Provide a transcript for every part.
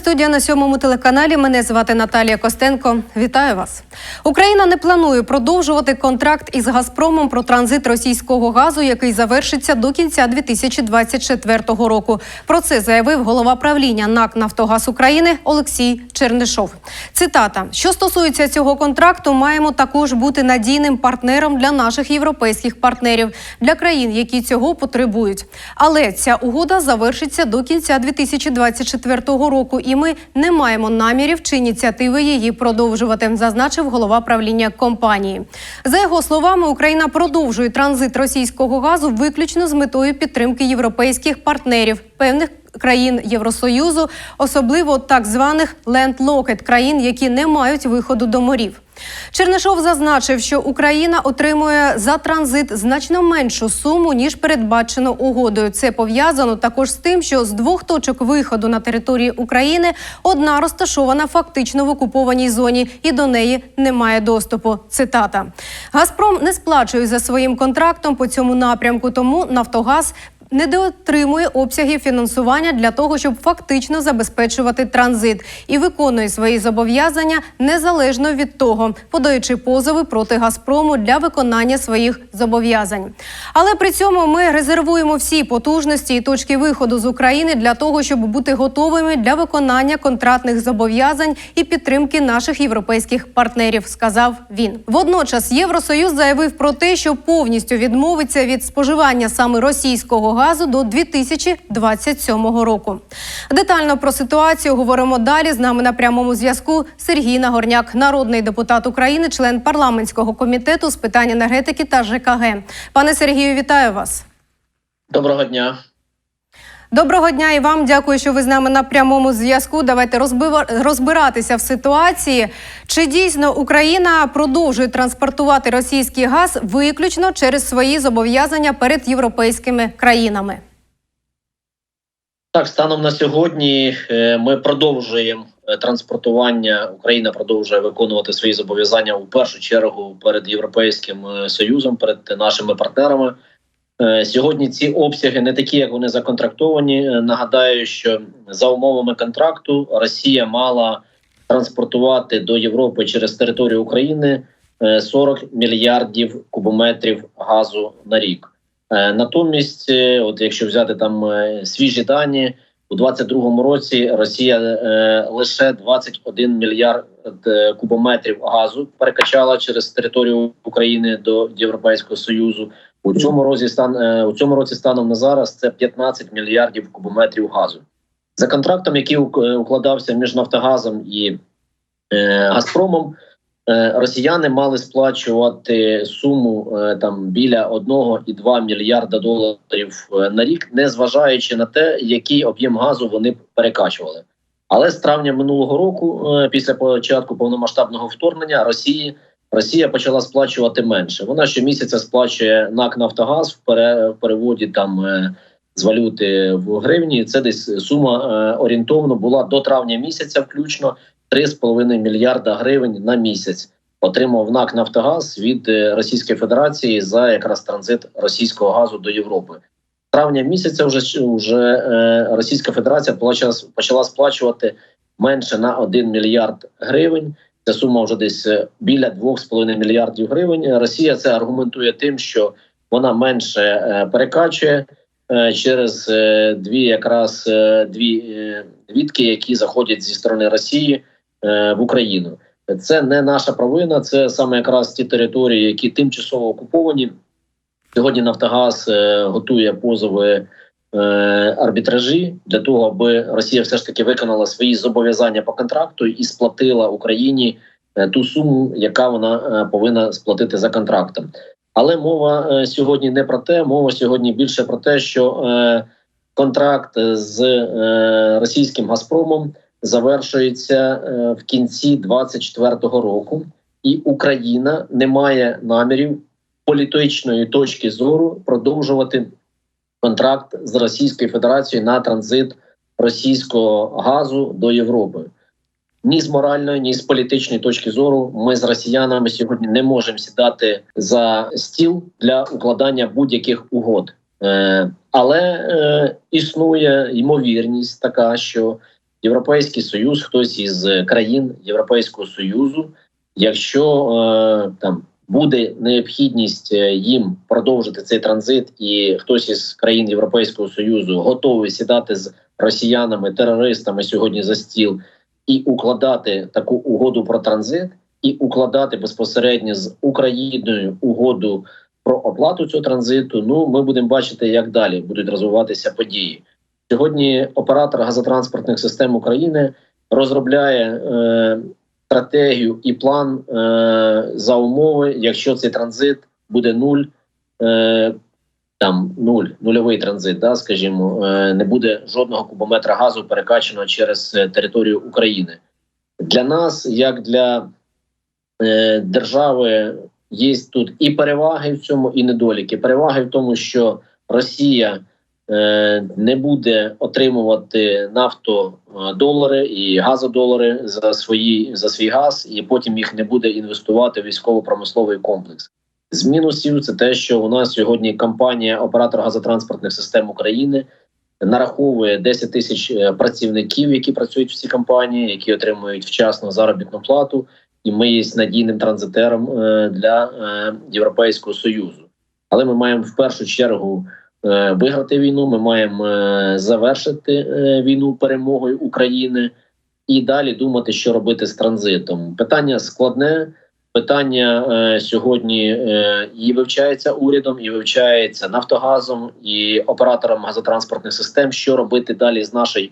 студія на сьомому телеканалі. Мене звати Наталія Костенко. Вітаю вас. Україна не планує продовжувати контракт із Газпромом про транзит російського газу, який завершиться до кінця 2024 року. Про це заявив голова правління НАК Нафтогаз України Олексій Чернишов. Цитата: що стосується цього контракту, маємо також бути надійним партнером для наших європейських партнерів, для країн, які цього потребують. Але ця угода завершиться до кінця 2024 року, і ми не маємо намірів чи ініціативи її продовжувати, зазначив голова правління компанії. За його словами, Україна продовжує транзит російського газу виключно з метою підтримки європейських партнерів певних. Країн Євросоюзу, особливо так званих ленд-локет країн, які не мають виходу до морів. Чернишов зазначив, що Україна отримує за транзит значно меншу суму ніж передбачено угодою. Це пов'язано також з тим, що з двох точок виходу на території України одна розташована фактично в окупованій зоні, і до неї немає доступу. Цитата Газпром не сплачує за своїм контрактом по цьому напрямку, тому Нафтогаз не доотримує обсягів фінансування для того, щоб фактично забезпечувати транзит і виконує свої зобов'язання незалежно від того, подаючи позови проти Газпрому для виконання своїх зобов'язань. Але при цьому ми резервуємо всі потужності і точки виходу з України для того, щоб бути готовими для виконання контрактних зобов'язань і підтримки наших європейських партнерів, сказав він. Водночас Євросоюз заявив про те, що повністю відмовиться від споживання саме російського до 2027 року. Детально про ситуацію говоримо далі. З нами на прямому зв'язку Сергій Нагорняк, народний депутат України, член парламентського комітету з питань енергетики та ЖКГ. Пане Сергію, вітаю вас. Доброго дня. Доброго дня і вам дякую, що ви з нами на прямому зв'язку. Давайте розбиратися в ситуації. Чи дійсно Україна продовжує транспортувати російський газ виключно через свої зобов'язання перед європейськими країнами? Так, станом на сьогодні е, ми продовжуємо е, транспортування. Україна продовжує виконувати свої зобов'язання у першу чергу перед Європейським е, Союзом, перед нашими партнерами. Е, Сьогодні ці обсяги не такі, як вони законтрактовані. Е, Нагадаю, що за умовами контракту Росія мала транспортувати до Європи через територію України е, 40 мільярдів кубометрів газу на рік. Е, Натомість, е, от якщо взяти там е, свіжі дані, у 22-му році Росія е, лише 21 мільярд е, кубометрів газу перекачала через територію України до Європейського союзу. У цьому році стан е, у цьому році станом на зараз це 15 мільярдів кубометрів газу. За контрактом, який е, укладався між Нафтогазом і е, Газпромом, росіяни мали сплачувати суму там біля 1,2 мільярда доларів на рік, не зважаючи на те, який об'єм газу вони перекачували. Але з травня минулого року, після початку повномасштабного вторгнення, Росії Росія почала сплачувати менше. Вона щомісяця сплачує НАК Нафтогаз в переводі там е, з валюти в гривні. Це десь сума е, орієнтовно була до травня місяця, включно 3,5 мільярда гривень на місяць. Отримав НАК Нафтогаз від е, Російської Федерації за якраз транзит російського газу до Європи. Травня місяця вже вже Російська Федерація почала сплачувати менше на 1 мільярд гривень. Ця сума вже десь е, біля 2,5 мільярдів гривень. Росія це аргументує тим, що вона менше е, перекачує е, через е, дві якраз е, дві е, відки, які заходять зі сторони Росії е, в Україну. Це не наша провина, це саме якраз ті території, які тимчасово окуповані. Сьогодні Нафтогаз е, готує позови е, арбітражі для того, аби Росія все ж таки виконала свої зобов'язання по контракту і сплатила Україні е, ту суму, яка вона е, повинна сплатити за контрактом. Але мова е, сьогодні не про те, мова сьогодні більше про те, що е, контракт з е, російським Газпромом завершується е, в кінці 24-го року, і Україна не має намірів політичної точки зору продовжувати контракт з Російською Федерацією на транзит російського газу до Європи. Ні з моральної, ні з політичної точки зору ми з росіянами сьогодні не можемо сідати за стіл для укладання будь-яких угод. Е, але е, існує ймовірність така, що Європейський Союз, хтось із країн Європейського Союзу, якщо е, там буде необхідність е, їм продовжити цей транзит, і хтось із країн Європейського Союзу готовий сідати з росіянами, терористами сьогодні за стіл і укладати таку угоду про транзит, і укладати безпосередньо з Україною угоду про оплату цього транзиту. Ну ми будемо бачити, як далі будуть розвиватися події. Сьогодні оператор газотранспортних систем України розробляє е, стратегію і план е, за умови, якщо цей транзит буде нуль, е, там нуль, нульовий транзит, да, скажімо, е, не буде жодного кубометра газу перекачаного через е, територію України. Для нас, як для е, держави, є тут і переваги в цьому, і недоліки. Переваги в тому, що Росія не буде отримувати нафтодолари і газодолари за свої за свій газ, і потім їх не буде інвестувати в військово-промисловий комплекс. З мінусів це те, що у нас сьогодні компанія оператор газотранспортних систем України нараховує 10 тисяч е, працівників, які працюють в цій компанії, які отримують вчасно заробітну плату, і ми є надійним транзитером е, для е, Європейського союзу. Але ми маємо в першу чергу е, виграти війну. Ми маємо е, завершити е, війну перемогою України і далі думати, що робити з транзитом. Питання складне. Питання е, сьогодні е, і вивчається урядом, і вивчається Нафтогазом і оператором газотранспортних систем, що робити далі з нашою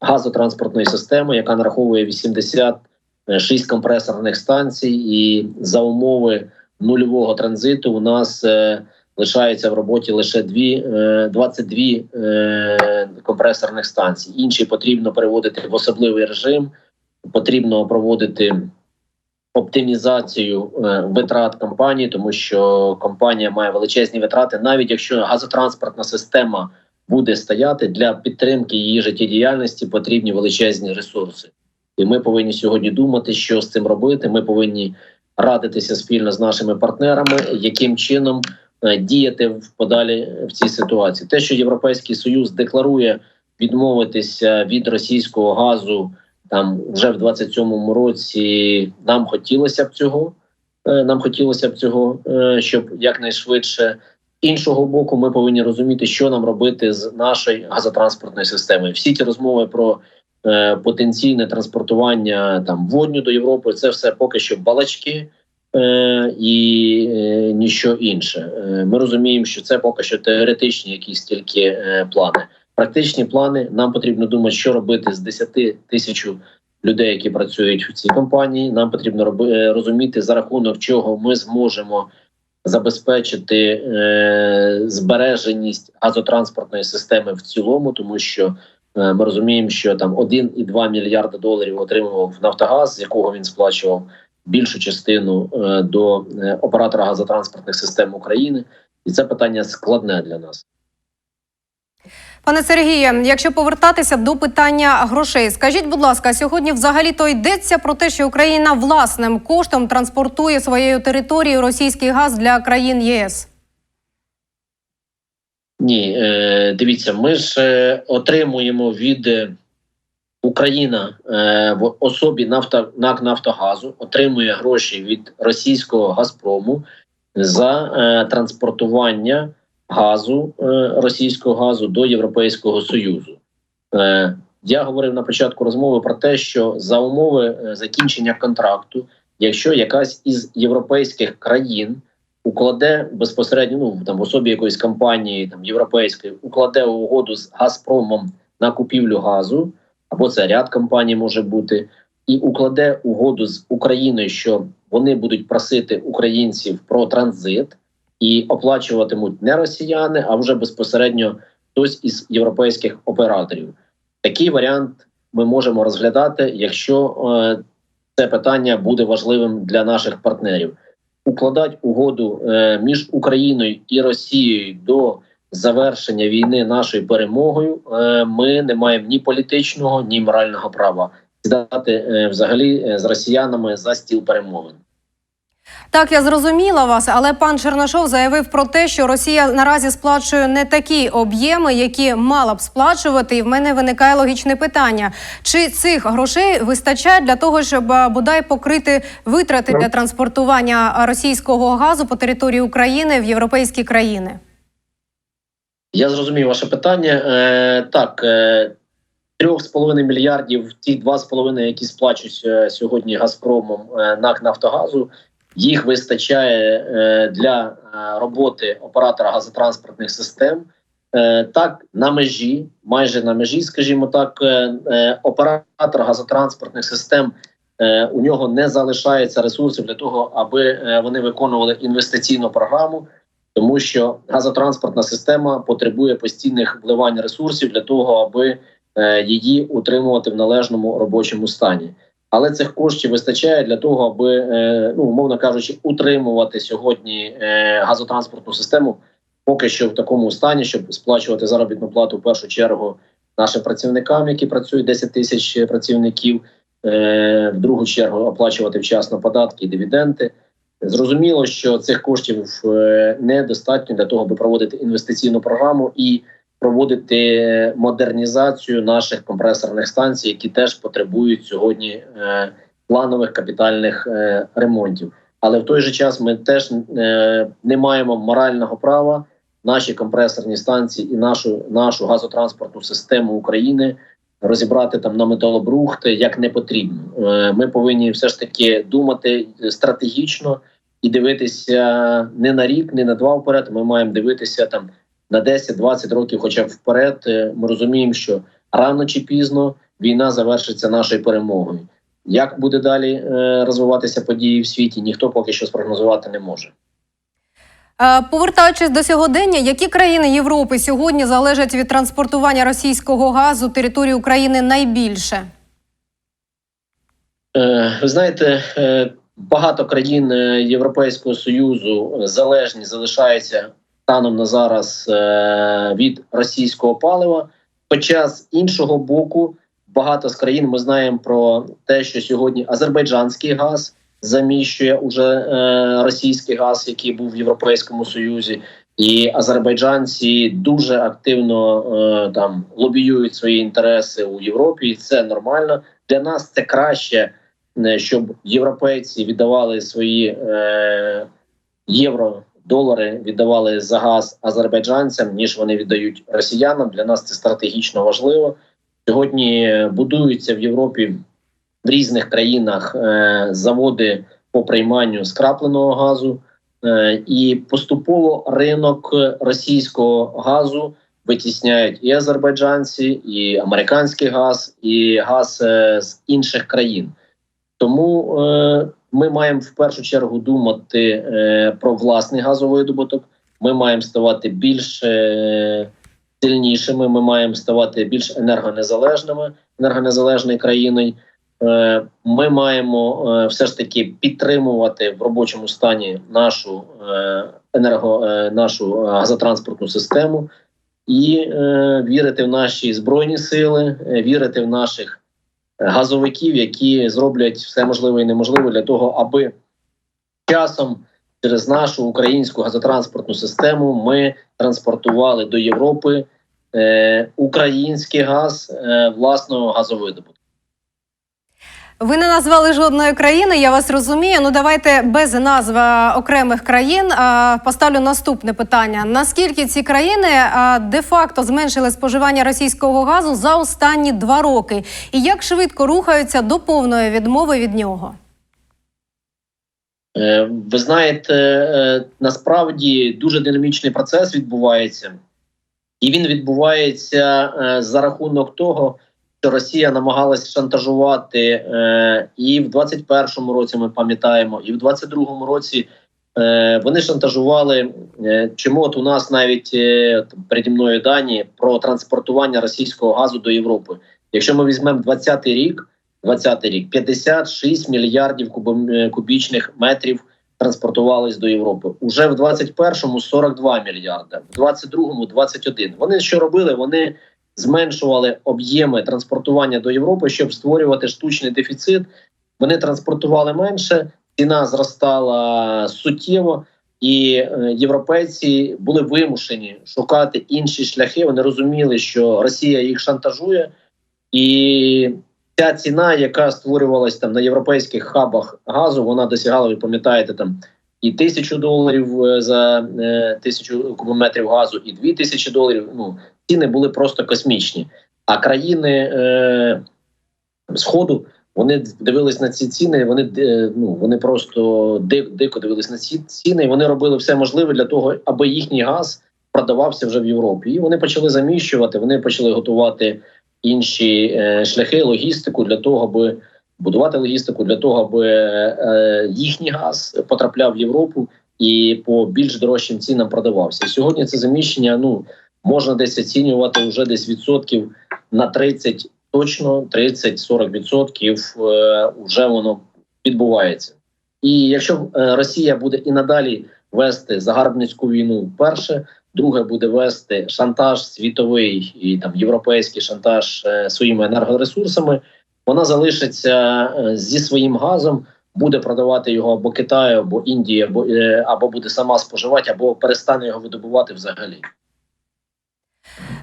газотранспортної системи, яка нараховує 86 компресорних станцій, і за умови нульового транзиту у нас е, лишається в роботі лише дві, е, 22 е, компресорних станції. Інші потрібно переводити в особливий режим, потрібно проводити оптимізацію е, витрат компанії, тому що компанія має величезні витрати, навіть якщо газотранспортна система буде стояти для підтримки її життєдіяльності, потрібні величезні ресурси. І ми повинні сьогодні думати, що з цим робити. Ми повинні радитися спільно з нашими партнерами, яким чином е, діяти в подалі в цій ситуації. Те, що Європейський Союз декларує відмовитися від російського газу там вже в 27-му році нам хотілося б цього. е, Нам хотілося б цього, е, щоб якнайшвидше. Іншого боку, ми повинні розуміти, що нам робити з нашою газотранспортною системою. Всі ті розмови про е, потенційне транспортування там водню до Європи це все поки що балачки е, і е, ніщо інше. Е, ми розуміємо, що це поки що теоретичні якісь тільки е, плани практичні плани. Нам потрібно думати, що робити з 10 тисяч людей, які працюють в цій компанії. Нам потрібно роби, е, розуміти за рахунок чого ми зможемо забезпечити е, збереженість газотранспортної системи в цілому, тому що е, ми розуміємо, що там 1,2 мільярда доларів отримував Нафтогаз, з якого він сплачував більшу частину е, до е, оператора газотранспортних систем України, і це питання складне для нас. Пане Сергіє, якщо повертатися до питання грошей, скажіть, будь ласка, сьогодні взагалі то йдеться про те, що Україна власним коштом транспортує своєю територією російський газ для країн ЄС? Ні, е, дивіться, ми ж отримуємо від Україна е, в особі нафта НАК Нафтогазу отримує гроші від російського Газпрому за е, транспортування газу е, російського газу до Європейського Союзу. Я говорив на початку розмови про те, що за умови закінчення контракту, якщо якась із європейських країн укладе безпосередньо ну там в особі якоїсь компанії там європейської укладе угоду з Газпромом на купівлю газу, або це ряд компаній може бути, і укладе угоду з Україною, що вони будуть просити українців про транзит і оплачуватимуть не росіяни, а вже безпосередньо хтось із європейських операторів. Такий варіант ми можемо розглядати, якщо е, це питання буде важливим для наших партнерів. Укладати угоду е, між Україною і Росією до завершення війни нашою перемогою. Е, ми не маємо ні політичного, ні морального права сідати е, взагалі е, з росіянами за стіл перемовин. Так, я зрозуміла вас, але пан Черношов заявив про те, що Росія наразі сплачує не такі об'єми, які мала б сплачувати. І в мене виникає логічне питання: чи цих грошей вистачає для того, щоб бодай покрити витрати для транспортування російського газу по території України в європейські країни? Я зрозумів ваше питання. Е, так, е, 3,5 мільярдів, ті 2,5, які сплачують сьогодні Газпромом е, НАК Нафтогазу, їх вистачає е, для е, роботи оператора газотранспортних систем. Е, так, на межі, майже на межі, скажімо так, е, е, оператор газотранспортних систем. е, У нього не залишається ресурсів для того, аби е, вони виконували інвестиційну програму тому що газотранспортна система потребує постійних вливань ресурсів для того, аби е, її утримувати в належному робочому стані. Але цих коштів вистачає для того, аби е, ну умовно кажучи, утримувати сьогодні е, газотранспортну систему поки що в такому стані, щоб сплачувати заробітну плату в першу чергу нашим працівникам, які працюють 10 тисяч працівників. В другу чергу оплачувати вчасно податки і дивіденди. Зрозуміло, що цих коштів е, недостатньо для того, аби проводити інвестиційну програму і проводити модернізацію наших компресорних станцій, які теж потребують сьогодні е, планових капітальних е, ремонтів. Але в той же час ми теж не маємо морального права наші компресорні станції і нашу нашу газотранспортну систему України розібрати там на металобрухти як не потрібно. Ми повинні все ж таки думати стратегічно і дивитися не на рік, не на два вперед. Ми маємо дивитися там на 10-20 років, хоча б вперед. Е, Ми розуміємо, що рано чи пізно війна завершиться нашою перемогою. Як буде далі е, розвиватися події в світі, ніхто поки що спрогнозувати не може. Е, Повертаючись до сьогодення, які країни Європи сьогодні залежать від транспортування російського газу території України найбільше? Ви знаєте, багато країн е, Європейського союзу залежні залишаються станом на зараз е, від російського палива. Хоча з іншого боку, багато з країн ми знаємо про те, що сьогодні азербайджанський газ заміщує уже е, російський газ, який був в Європейському Союзі, і азербайджанці дуже активно е, там лобіюють свої інтереси у Європі. І це нормально для нас. Це краще щоб європейці віддавали свої е, євро, долари, віддавали за газ азербайджанцям, ніж вони віддають росіянам. Для нас це стратегічно важливо. Сьогодні е, будуються в Європі в різних країнах е, заводи по прийманню скрапленого газу, е, і поступово ринок російського газу витісняють і азербайджанці, і американський газ, і газ е, з інших країн. Тому е, ми маємо в першу чергу думати е, про власний газовидобуток. Ми маємо ставати більш е, сильнішими. Ми маємо ставати більш енергонезалежними, енергонезалежною країною. Е, ми маємо е, все ж таки підтримувати в робочому стані нашу е, енерго, е, нашу газотранспортну систему і е, вірити в наші збройні сили, е, вірити в наших газовиків, які зроблять все можливе і неможливе для того, аби часом через нашу українську газотранспортну систему ми транспортували до Європи е, український газ е, власного газовидобутку. Ви не назвали жодної країни, я вас розумію. Ну давайте без назв окремих країн поставлю наступне питання: наскільки ці країни а, де-факто зменшили споживання російського газу за останні два роки, і як швидко рухаються до повної відмови від нього? Е, Ви знаєте, е, насправді дуже динамічний процес відбувається, і він відбувається е, за рахунок того, що Росія намагалась шантажувати е, і в 21-му році. Ми пам'ятаємо, і в 22-му році е, вони шантажували. Е, чому от у нас навіть е, переді мною дані про транспортування російського газу до Європи? Якщо ми візьмемо 20-й рік. 20 рік 56 мільярдів кубічних метрів транспортувались до Європи. Уже в 21-му 42 мільярди, в 22-му 21. Вони що робили? Вони зменшували об'єми транспортування до Європи, щоб створювати штучний дефіцит. Вони транспортували менше, ціна зростала суттєво, і е, європейці були вимушені шукати інші шляхи. Вони розуміли, що Росія їх шантажує, і ця ціна, яка створювалась там на європейських хабах газу, вона досягала, ви пам'ятаєте, там і тисячу доларів е, за е, тисячу кубометрів газу, і дві тисячі доларів. Ну ціни були просто космічні. А країни е, Сходу вони дивились на ці ціни. Вони е, ну вони просто дико, дивились на ці ціни. і Вони робили все можливе для того, аби їхній газ продавався вже в Європі. І вони почали заміщувати. Вони почали готувати інші е, шляхи, логістику для того, аби будувати логістику для того, аби е, їхній газ потрапляв в Європу і по більш дорожчим цінам продавався. Сьогодні це заміщення ну можна десь оцінювати вже десь відсотків на 30 точно 30-40 відсотків е, вже воно відбувається. І якщо е, Росія буде і надалі вести загарбницьку війну, перше, друге буде вести шантаж світовий і там європейський шантаж е, своїми енергоресурсами, вона залишиться зі своїм газом. Буде продавати його або Китаю, або Індії, або або буде сама споживати, або перестане його видобувати взагалі.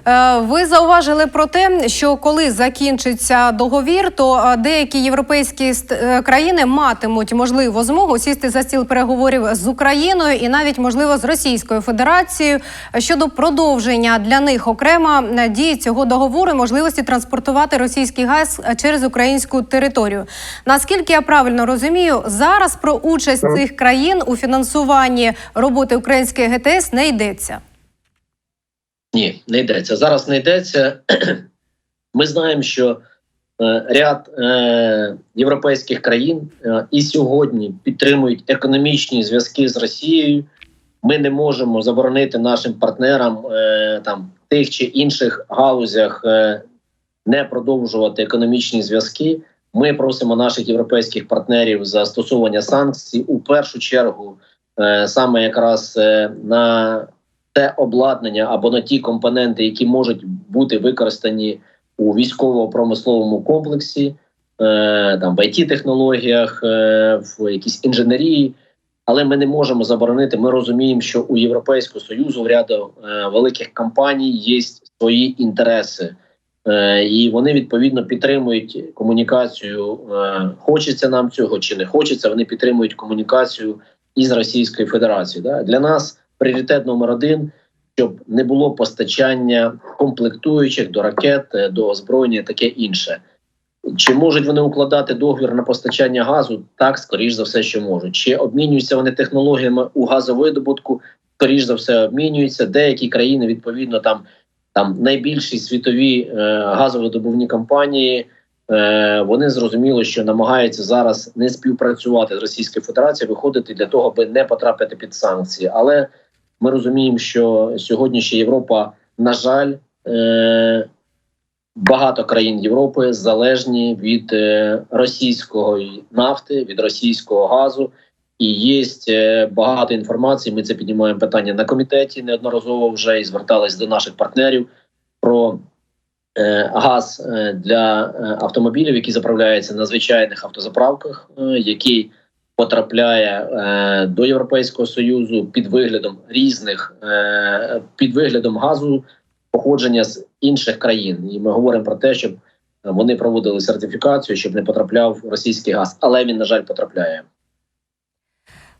Е, Ви зауважили про те, що коли закінчиться договір, то е, деякі європейські е, країни матимуть можливо змогу сісти за стіл переговорів з Україною і навіть можливо з Російською Федерацією щодо продовження для них окремо дії цього договору, і можливості транспортувати російський газ через українську територію. Наскільки я правильно розумію, зараз про участь цих країн у фінансуванні роботи української ГТС не йдеться. Ні, не йдеться. Зараз не йдеться. Ми знаємо, що е, ряд е, європейських країн е, і сьогодні підтримують економічні зв'язки з Росією. Ми не можемо заборонити нашим партнерам там тих чи інших галузях не продовжувати економічні зв'язки. Ми просимо наших європейських партнерів застосування санкцій у першу чергу, саме якраз на те обладнання або на ті компоненти, які можуть бути використані у військово-промисловому комплексі, е, там в it технологіях, е, в якійсь інженерії. Але ми не можемо заборонити. Ми розуміємо, що у Європейського союзу в ряду е, великих компаній є свої інтереси, е, і вони відповідно підтримують комунікацію. Е, хочеться нам цього чи не хочеться. Вони підтримують комунікацію із Російською Федерацією. Да? Для нас пріоритет номер один, щоб не було постачання комплектуючих до ракет, е, до озброєння, таке інше. Чи можуть вони укладати договір на постачання газу? Так, скоріш за все, що можуть. Чи обмінюються вони технологіями у газовидобутку? Скоріш за все, обмінюються. Деякі країни відповідно там, там найбільші світові е, газовидобувні компанії. Е, вони зрозуміли, що намагаються зараз не співпрацювати з Російською Федерацією, виходити для того, аби не потрапити під санкції. Але ми розуміємо, що сьогодні ще Європа, на жаль, е, багато країн Європи залежні від е, російської нафти, від російського газу. І є е, багато інформації. Ми це піднімаємо питання на комітеті неодноразово вже і звертались до наших партнерів про газ для автомобілів, які заправляються на звичайних автозаправках, який потрапляє е, до Європейського союзу під виглядом різних е, під виглядом газу походження з інших країн. І ми говоримо про те, щоб вони проводили сертифікацію, щоб не потрапляв російський газ, але він на жаль потрапляє.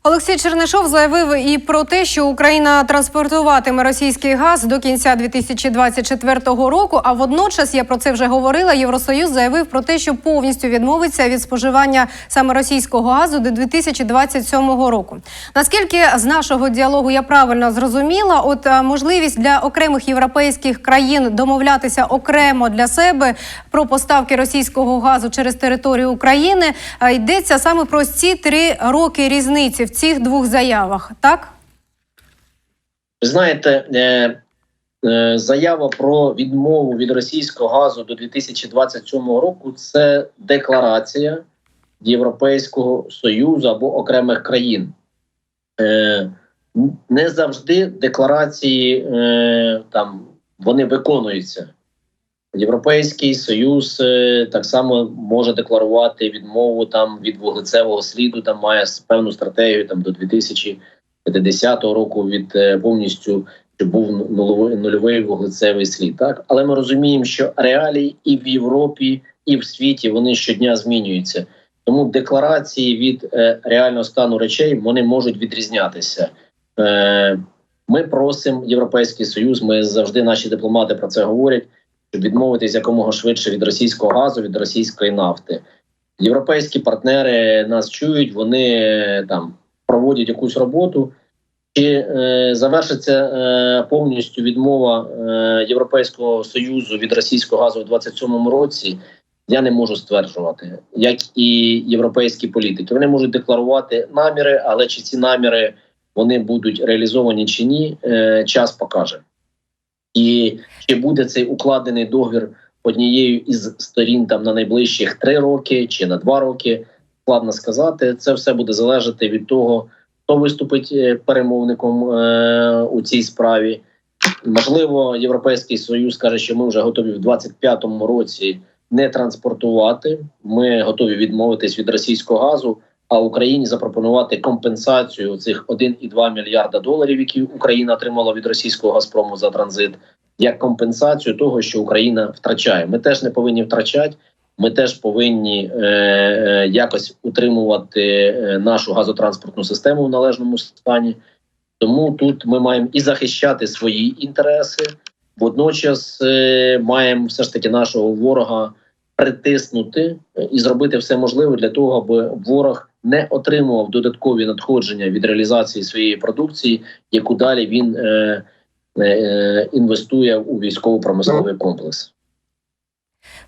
Олексій Чернишов заявив і про те, що Україна транспортуватиме російський газ до кінця 2024 року. А водночас я про це вже говорила. Євросоюз заявив про те, що повністю відмовиться від споживання саме російського газу до 2027 року. Наскільки з нашого діалогу я правильно зрозуміла, от е, можливість для окремих європейських країн домовлятися окремо для себе про поставки російського газу через територію України е, йдеться саме про ці три роки різниці цих двох заявах, так? Ви знаєте, е, е, заява про відмову від російського газу до 2027 року це декларація Європейського союзу або окремих країн. Е, не завжди декларації е, там вони виконуються. Європейський союз е, так само може декларувати відмову там від вуглецевого сліду. Там має певну стратегію там до 2050 року від е, повністю щоб був нульовий, нульовий вуглецевий слід. Так, але ми розуміємо, що реалії і в Європі, і в світі вони щодня змінюються. Тому декларації від е, реального стану речей вони можуть відрізнятися. Е, ми просимо Європейський Союз. Ми завжди наші дипломати про це говорять, щоб відмовитись якомога швидше від російського газу, від російської нафти. Європейські партнери нас чують, вони е, там проводять якусь роботу. Чи е, завершиться е, повністю відмова е, Європейського союзу від російського газу у 27-му році? Я не можу стверджувати, як і європейські політики. Вони можуть декларувати наміри, але чи ці наміри вони будуть реалізовані чи ні, е, час покаже. І чи буде цей укладений договір однією із сторін там на найближчих три роки чи на два роки, складно сказати. Це все буде залежати від того, хто виступить е, перемовником е, у цій справі. Можливо, Європейський Союз каже, що ми вже готові в 25-му році не транспортувати. Ми готові відмовитись від російського газу, а Україні запропонувати компенсацію цих 1,2 мільярда доларів, які Україна отримала від російського Газпрому за транзит, як компенсацію того, що Україна втрачає. Ми теж не повинні втрачати. Ми теж повинні е, е, якось утримувати е, нашу газотранспортну систему в належному стані. Тому тут ми маємо і захищати свої інтереси, водночас е, маємо все ж таки нашого ворога притиснути е, і зробити все можливе для того, аби ворог не отримував додаткові надходження від реалізації своєї продукції, яку далі він е, е, е, інвестує у військово-промисловий комплекс.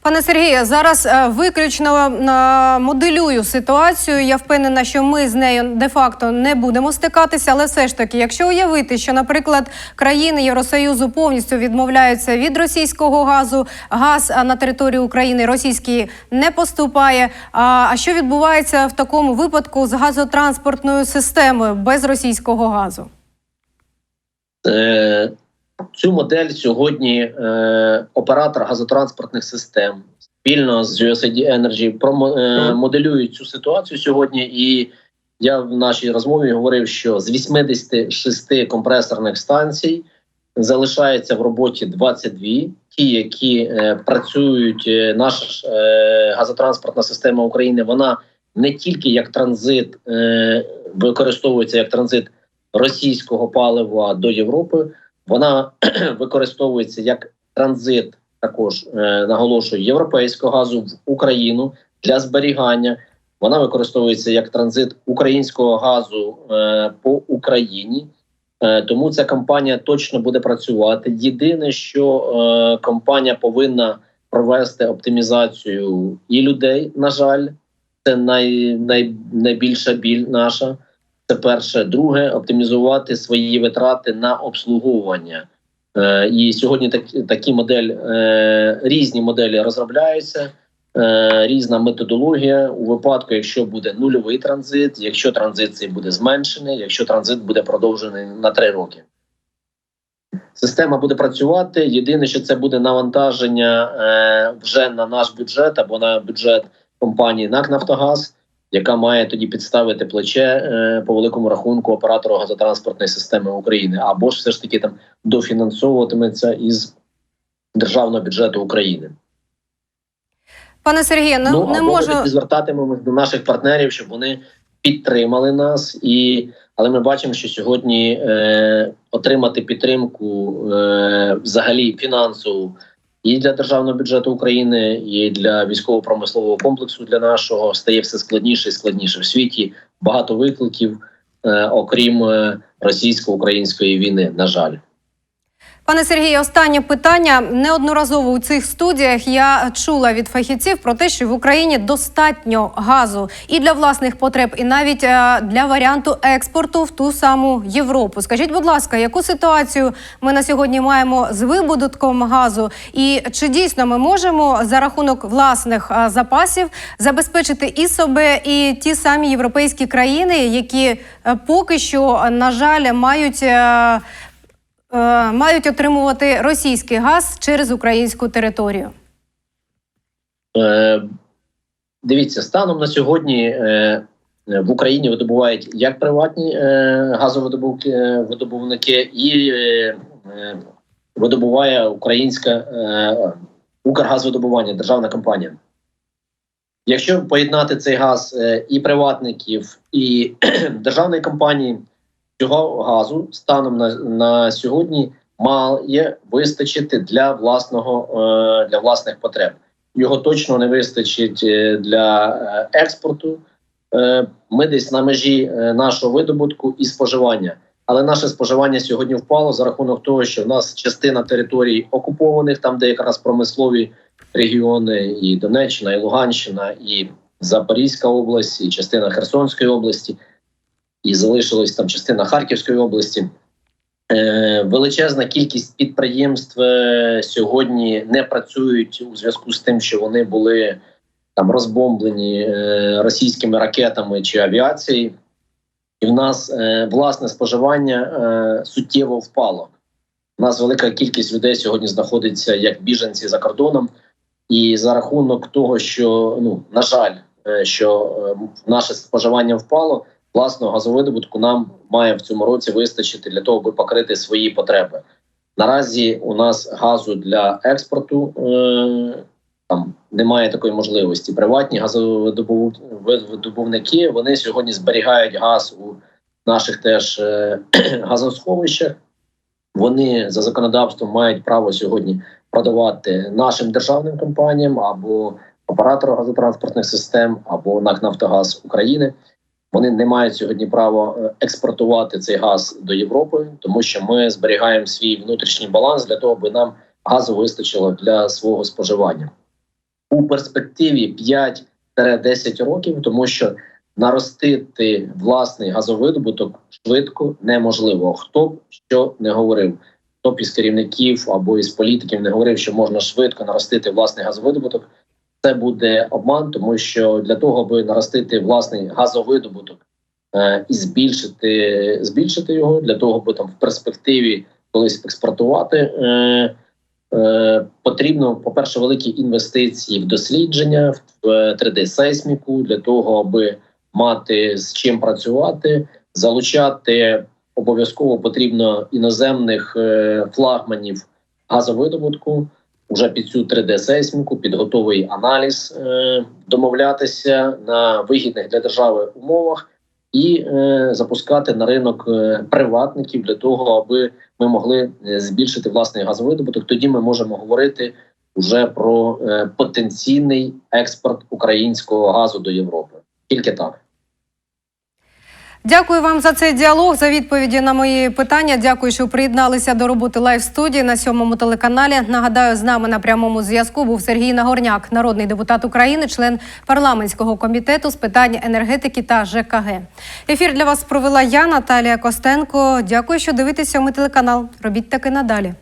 Пане Сергію, зараз е, виключно е, моделюю ситуацію. Я впевнена, що ми з нею де-факто не будемо стикатися, але все ж таки, якщо уявити, що, наприклад, країни Євросоюзу повністю відмовляються від російського газу, газ на територію України російський не поступає. А а що відбувається в такому випадку з газотранспортною системою без російського газу? Цю модель сьогодні е, оператор газотранспортних систем спільно з USAID Energy е, моделюють цю ситуацію сьогодні. І я в нашій розмові говорив, що з 86 компресорних станцій залишається в роботі 22. Ті, які е, працюють, е, наша е, газотранспортна система України, вона не тільки як транзит е, використовується як транзит російського палива до Європи. Вона використовується як транзит, також е, наголошую європейського газу в Україну для зберігання. Вона використовується як транзит українського газу е, по Україні. Е, тому ця компанія точно буде працювати. Єдине, що компанія повинна провести оптимізацію і людей. На жаль, це най, най, найбільша біль наша. Це перше, друге, оптимізувати свої витрати на обслуговування. Е, і сьогодні так, такі модель, е, різні моделі розробляються, е, різна методологія у випадку, якщо буде нульовий транзит, якщо транзит цей буде зменшений, якщо транзит буде продовжений на три роки. Система буде працювати. Єдине, що це буде навантаження вже на наш бюджет або на бюджет компанії НАК Нафтогаз яка має тоді підставити плече е, по великому рахунку оператору газотранспортної системи України, або ж все ж таки там дофінансовуватиметься із державного бюджету України. Пане Сергію, ну, ну не можу ми звертатимемось до наших партнерів, щоб вони підтримали нас, і але ми бачимо, що сьогодні е, отримати підтримку е, взагалі фінансову і для державного бюджету України, і для військово-промислового комплексу для нашого стає все складніше і складніше в світі. Багато викликів, е, окрім е, російсько-української війни. На жаль. Пане Сергію, останнє питання. Неодноразово у цих студіях я чула від фахівців про те, що в Україні достатньо газу і для власних потреб, і навіть е, для варіанту експорту в ту саму Європу. Скажіть, будь ласка, яку ситуацію ми на сьогодні маємо з вибудутком газу? І чи дійсно ми можемо за рахунок власних е, запасів забезпечити і себе, і ті самі європейські країни, які е, поки що, на жаль, мають. Е, мають отримувати російський газ через українську територію? Е, Дивіться, станом на сьогодні е, в Україні видобувають як приватні е, е, видобувники, і е, е, видобуває українська е, Укргазвидобування, державна компанія. Якщо поєднати цей газ і приватників, і державної компанії, цього газу станом на, на сьогодні має вистачити для власного е, для власних потреб. Його точно не вистачить е, для е, експорту. Ми десь на межі нашого видобутку і споживання. Але наше споживання сьогодні впало за рахунок того, що в нас частина територій окупованих, там де якраз промислові регіони, і Донеччина, і Луганщина, і Запорізька область, і частина Херсонської області, і залишилась там частина Харківської області. Е, Величезна кількість підприємств е, сьогодні не працюють у зв'язку з тим, що вони були там розбомблені е, російськими ракетами чи авіацією, і в нас власне споживання суттєво впало. У нас велика кількість людей сьогодні знаходиться як біженці за кордоном, і за рахунок того, що ну на жаль, що наше споживання впало власного газовидобутку нам має в цьому році вистачити для того, аби покрити свої потреби. Наразі у нас газу для експорту е, там немає такої можливості. Приватні газовидобувники вони сьогодні зберігають газ у наших теж е, газосховищах. Вони за законодавством мають право сьогодні продавати нашим державним компаніям або оператору газотранспортних систем, або НАК Нафтогаз України. Вони не мають сьогодні права е, експортувати цей газ до Європи, тому що ми зберігаємо свій внутрішній баланс для того, аби нам газу вистачило для свого споживання у перспективі 5-10 років, тому що наростити власний газовидобуток швидко неможливо. Хто б що не говорив, хто б із керівників або із політиків не говорив, що можна швидко наростити власний газовидобуток. Це буде обман, тому що для того, аби наростити власний газовидобуток е, і збільшити, збільшити його, для того, аби там в перспективі колись експортувати, е, е, потрібно, по-перше, великі інвестиції в дослідження, в 3D-сейсміку, для того, аби мати з чим працювати, залучати обов'язково потрібно іноземних флагманів газовидобутку вже під цю 3D-сейсміку, під готовий аналіз, е, домовлятися на вигідних для держави умовах і е, запускати на ринок е, приватників для того, аби ми могли збільшити власний газовидобуток. Тоді ми можемо говорити вже про потенційний експорт українського газу до Європи. Тільки так. Дякую вам за цей діалог, за відповіді на мої питання. Дякую, що приєдналися до роботи лайв студії на сьомому телеканалі. Нагадаю, з нами на прямому зв'язку був Сергій Нагорняк, народний депутат України, член парламентського комітету з питань енергетики та ЖКГ. Ефір для вас провела я, Наталія Костенко. Дякую, що дивитесь сьомий телеканал. Робіть таки надалі.